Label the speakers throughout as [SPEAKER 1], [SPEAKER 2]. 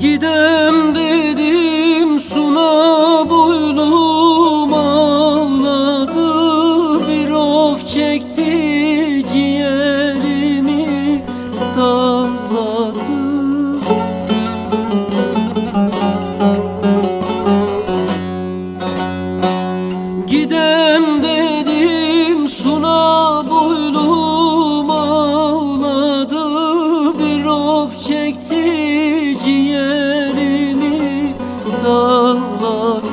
[SPEAKER 1] Gidem dedim suna boylum ağladı. Bir of çekti ciğerimi damladı Gidem dedim suna boylum ağladı. Bir of çekti dağladı.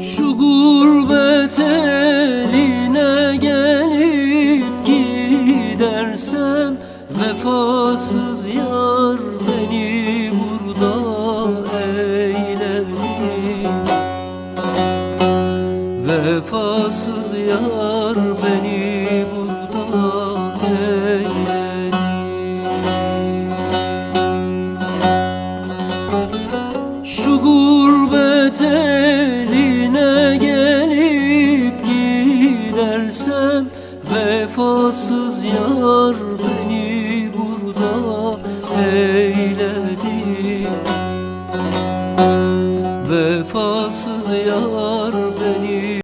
[SPEAKER 1] Şu gurbet eline gelip gidersem Vefasız yar beni Vefasız yar beni burada eyledi. Şu gurbet eline gelip gidersem Vefasız yar beni burada eyledi. Vefasız yar